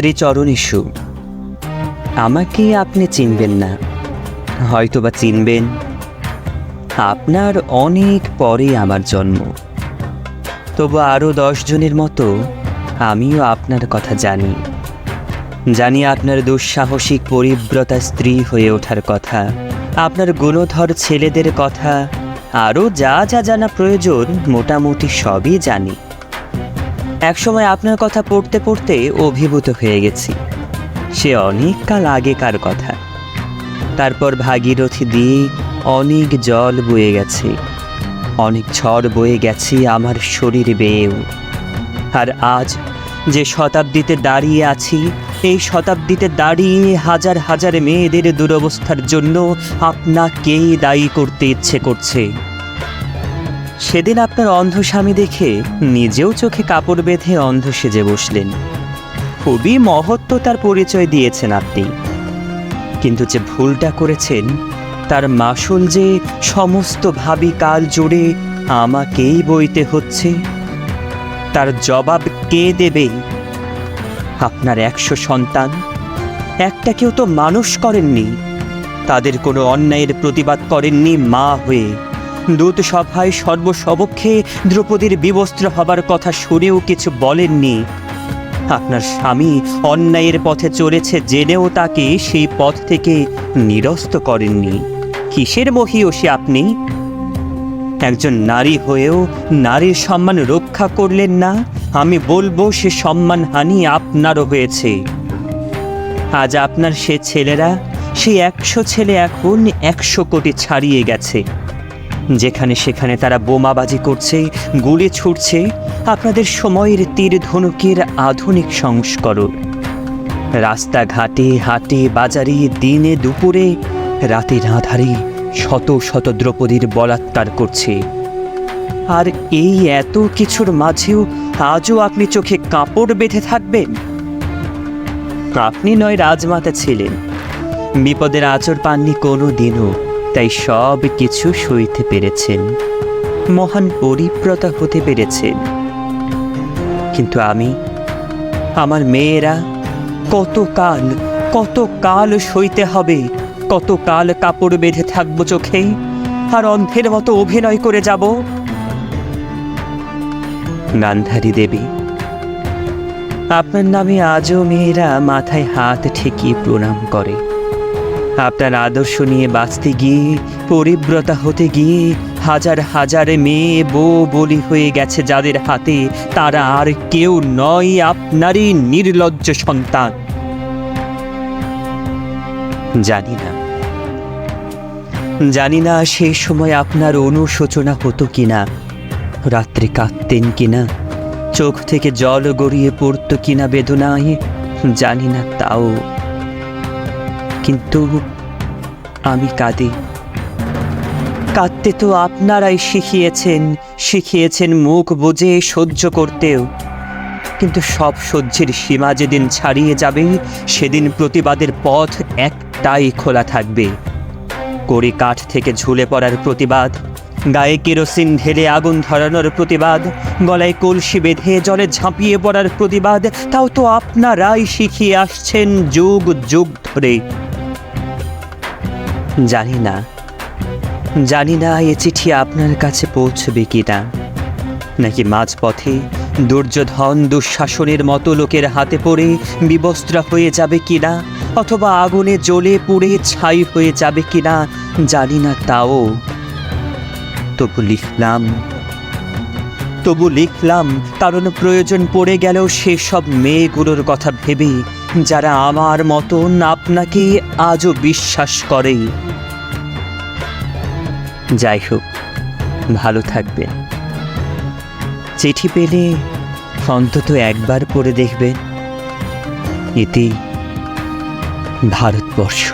শ্রীচরণেশু আমাকে আপনি চিনবেন না। হয়তোবা চিনবেন। আপনার অনেক পরে আমার জন্ম। তবু আরও দশজনের মতো আমিও আপনার কথা জানি। জানি আপনার দুঃসাহসিক পরিব্রতা স্ত্রী হয়ে ওঠার কথা, আপনার গুণধর ছেলেদের কথা আরও যা যা জানা প্রয়োজন মোটামুটি সবই জানি। একসময় আপনার কথা পড়তে পড়তে অভিভূত হয়ে গেছি। সে অনেক কাল আগেকার কথা। তারপর ভাগীরথী দিয়ে অনেক জল বয়ে গেছে। অনেক ঝড় বয়ে গেছে আমার শরীর বেয়েও। আর আজ যে শতাব্দীতে দাঁড়িয়ে আছি, এই শতাব্দীতে দাঁড়িয়ে হাজার হাজার মেয়েদের দুরবস্থার জন্য আপনাকেই দায়ী করতে ইচ্ছে করছে। সেদিন আপনার অন্ধ স্বামী দেখে নিজেও চোখে কাপড় বেঁধে অন্ধ সেজে বসলেন। খুবই মহত্ব তার পরিচয় দিয়েছেন আপনি। কিন্তু যে ভুলটা করেছেন, তার মাসুল যে সমস্ত ভাবি কাল জুড়ে আমাকেই বইতে হচ্ছে, তার জবাব কে দেবে? আপনার একশো সন্তান, একটা কেউ তো মানুষ করেননি, তাদের কোনো অন্যায়ের প্রতিবাদ করেননি মা হয়ে। দূত সভায় সর্বসবক্ষে দ্রৌপদীর বিবস্ত্র হবার কথা শুনেও কিছু বলেননি। আপনার স্বামী অন্যায়ের পথে চলেছে জেনেও তাকে সেই পথ থেকে নিরস্ত করেননি। কিসের মহিয়সী আপনি? একজন নারী হয়েও নারীর সম্মান রক্ষা করলেন না, আমি বলব সে সম্মানহানি আপনারও হয়েছে। আজ আপনার সে ছেলেরা সেই একশো ছেলে এখন একশো কোটি ছাড়িয়ে গেছে। যেখানে সেখানে তারা বোমাবাজি করছে, গুলি ছুটছে আপনাদের সময়ের তীর ধনুকের আধুনিক সংস্করণ। রাস্তাঘাটে, হাটে, বাজারে, দিনে দুপুরে, রাতের আধারে শত শত দ্রৌপদীর বলাৎকার করছে। আর এই এত কিছুর মাঝেও আজও আপনি চোখে কাপড় বেঁধে থাকবেন? আপনি নয় রাজমাতা ছিলেন। বিপদের আচর পাননি কোনো দিনও। তাই সব কিছু সইতে পেরেছেন। মহান পরিব্রতা হতে পেরেছেন। কিন্তু আমি, আমার মেয়েরা কত কাল কত কাল সইতে হবে কত কাল কাপড় বেঁধে থাকব চোখে, আর অন্ধের মতো অভিনয় করে যাব? গান্ধারী দেবী, আপনার নামে আজও মেয়েরা মাথায় হাত ঠেকিয়ে প্রণাম করে। আপনার আদর্শ নিয়ে বাঁচতে গিয়ে, পরিব্রতা হতে গিয়ে হাজার হাজার মেয়ে বউ বলি হয়ে গেছে যাদের হাতে তারা আর কেউ নয় আপনারই নির্লজ্জ সন্তান। জানি না। জানি না সেই সময় আপনার অনুশোচনা হতো কিনা, রাত্রে কাঁদতেন কিনা, চোখ থেকে জল গড়িয়ে পড়তো কিনা বেদনায়, জানি না তাও কিন্তু আমি কাঁদি। কাঁদতে তো আপনারাই শিখিয়েছেন শিখিয়েছেন মুখ বুঝে সহ্য করতেও। কিন্তু সব সহ্যের সীমা যেদিন ছাড়িয়ে যাবে, সেদিন প্রতিবাদের পথ একটাই খোলা থাকবে। কড়ি কাঠ থেকে ঝুলে পড়ার প্রতিবাদ, গায়ে কেরোসিন ঢেলে আগুন ধরানোর প্রতিবাদ, গলায় কলসি বেঁধে জলে ঝাঁপিয়ে পড়ার প্রতিবাদ, তাও তো আপনারাই শিখিয়ে আসছেন যুগ যুগ ধরে। জানি না। জানি না এ চিঠি আপনার কাছে পৌঁছবে কি না। নাকি মাঝপথে দুর্যোধন দুঃশাসনের মতো লোকের হাতে পড়ে বিবস্ত্রা হয়ে যাবে কিনা অথবা আগুনে জ্বলে পুড়ে ছাই হয়ে যাবে কিনা জানি না তাও। তবু লিখলাম। তবু লিখলাম, কারণ প্রয়োজন পড়ে গেলেও সেসব মেয়েগুলোর কথা ভেবে যারা আমার মতন আপনাকে আজও বিশ্বাস করে। যাই হোক ভালো থাকবেন চিঠি পেলে অন্তত একবার পড়ে দেখবেন। এতে ভারতবর্ষ।